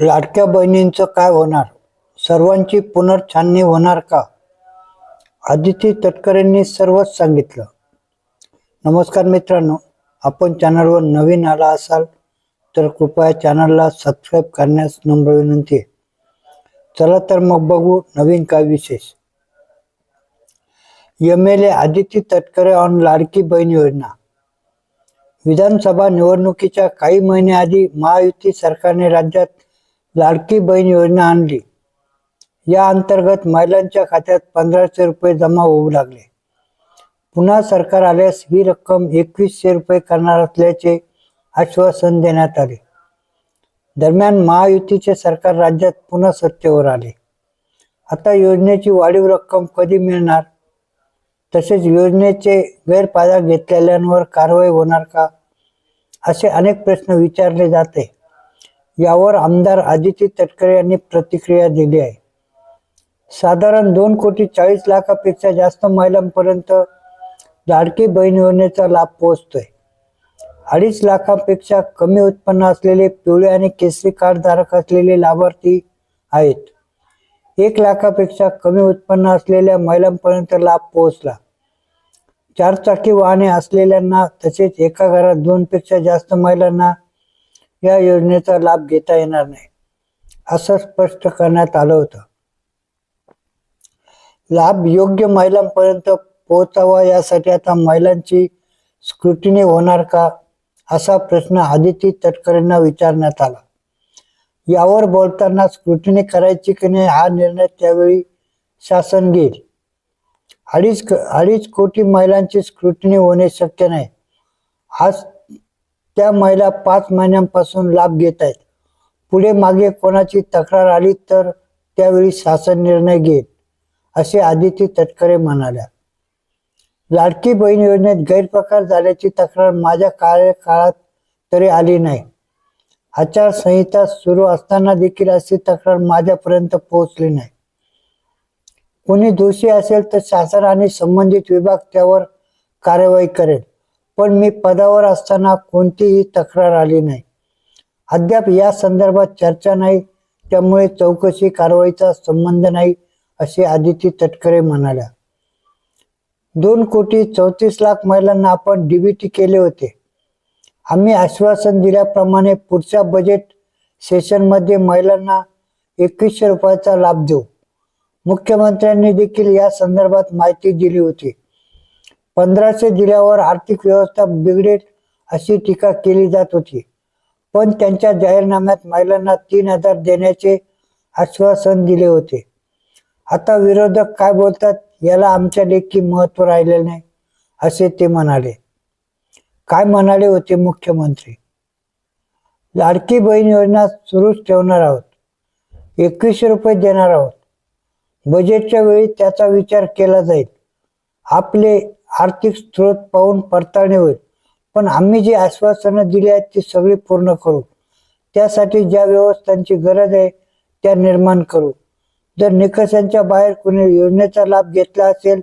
लाडक्या बहिणींचं काय होणार? सर्वांची पुनर्छाननी होणार का? आदिती तटकरेंनी सर्वच सांगितलं. नमस्कार मित्रांनो आपण चॅनलवर नवीन आला असाल तर कृपया चॅनलला सबस्क्राईब करण्यास नम्र विनंती आहे. चला तर मग बघू नवीन काय विशेष. M L A Aditi Tatkare on Ladki Bahin Yojana. विधानसभा निवडणुकीच्या काही महिन्याआधी महायुती सरकारने राज्यात लाडकी बहीण योजना आणली. या अंतर्गत महिलांच्या खात्यात पंधराशे रुपये जमा होऊ लागले. पुन्हा सरकार आल्यास ही रक्कम एकवीसशे रुपये करणार असल्याचे आश्वासन देण्यात आले. दरम्यान महायुतीचे सरकार राज्यात पुन्हा सत्तेवर आले. आता योजनेची वाढीव रक्कम कधी मिळणार? तसेच योजनेचे गैरफायदा घेतलेल्यांवर कारवाई होणार का? असे अनेक प्रश्न विचारले जाते. यावर आमदार आदिती तटकरे यांनी प्रतिक्रिया दिली आहे. साधारण दोन कोटी चाळीस लाखापेक्षा जास्त महिलांपर्यंत लाडकी बहीण योजनेचा लाभ पोहोचतोय. अडीच लाखापेक्षा कमी उत्पन्न असलेले पिवळे आणि केसरी कार्ड धारक असलेले लाभार्थी आहेत. एक लाखापेक्षा कमी उत्पन्न असलेल्या महिलांपर्यंत लाभ पोहोचला. चारचाकी वाहने असलेल्यांना तसेच एका घरात दोनपेक्षा जास्त महिलांना या योजनेचा लाभ घेता येणार नाही असं स्पष्ट करण्यात आलं होतं. लाभ योग्य महिलांपर्यंत पोहोचावा यासाठी आता महिलांची स्क्रुटिनी होणार का असा प्रश्न आदिती तटकरेंना विचारण्यात आला. यावर बोलताना स्क्रुटिनी करायची की नाही हा निर्णय त्यावेळी शासन घेईल. अडीच अडीच कोटी महिलांची स्क्रुटिनी होणे शक्य नाही. आज त्या महिला पाच महिन्यांपासून लाभ घेत आहेत. पुढे मागे कोणाची तक्रार आली तर त्यावेळी शासन निर्णय घेईल असे आदिती तटकरे म्हणाल्या. लाडकी बहीण योजनेत गैरप्रकार झाल्याची तक्रार माझ्या कार्यकाळात तरी आली नाही. आचारसंहिता सुरू असताना देखील अशी तक्रार माझ्यापर्यंत पोहोचली नाही. कोणी दोषी असेल तर शासन आणि संबंधित विभाग त्यावर कार्यवाही करेल. पण मी पदावर असताना कोणतीही तक्रार आली नाही. अद्याप या संदर्भात चर्चा नाही त्यामुळे चौकशी कारवाईचा संबंध नाही असे आदिती तटकरे म्हणाल्या. दोन कोटी चौतीस लाख महिलांना आपण डीबीटी केले होते. आम्ही आश्वासन दिल्याप्रमाणे पुढच्या बजेट सेशनमध्ये महिलांना एकवीसशे रुपयाचा लाभ देऊ. मुख्यमंत्र्यांनी देखील या संदर्भात माहिती दिली होती. पंधराशे दिल्यावर आर्थिक व्यवस्था बिघडेल अशी टीका केली जात होती. पण त्यांच्या जाहीरनाम्यात महिलांना तीन हजार देण्याचे आश्वासन दिले होते. आता विरोधक काय बोलतात याला आमच्या लेखी महत्त्व राहिले नाही असे ते म्हणाले. काय म्हणाले होते मुख्यमंत्री? लाडकी बहीण योजना सुरूच ठेवणार आहोत. एकवीसशे रुपये देणार आहोत. बजेटच्या वेळी त्याचा विचार केला जाईल. आपले आर्थिक स्रोत पाहून पडताळणी होईल. पण आम्ही जी आश्वासनं दिली आहेत ती सगळी पूर्ण करू. त्यासाठी ज्या व्यवस्थांची गरज आहे त्या निर्माण करू. जर निकषांच्या बाहेर कोणी योजनेचा लाभ घेतला असेल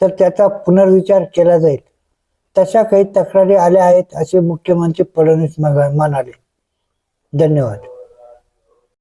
तर त्याचा पुनर्विचार केला जाईल. तशा काही तक्रारी आल्या आहेत असे मुख्यमंत्री फडणवीस म्हणाले. धन्यवाद.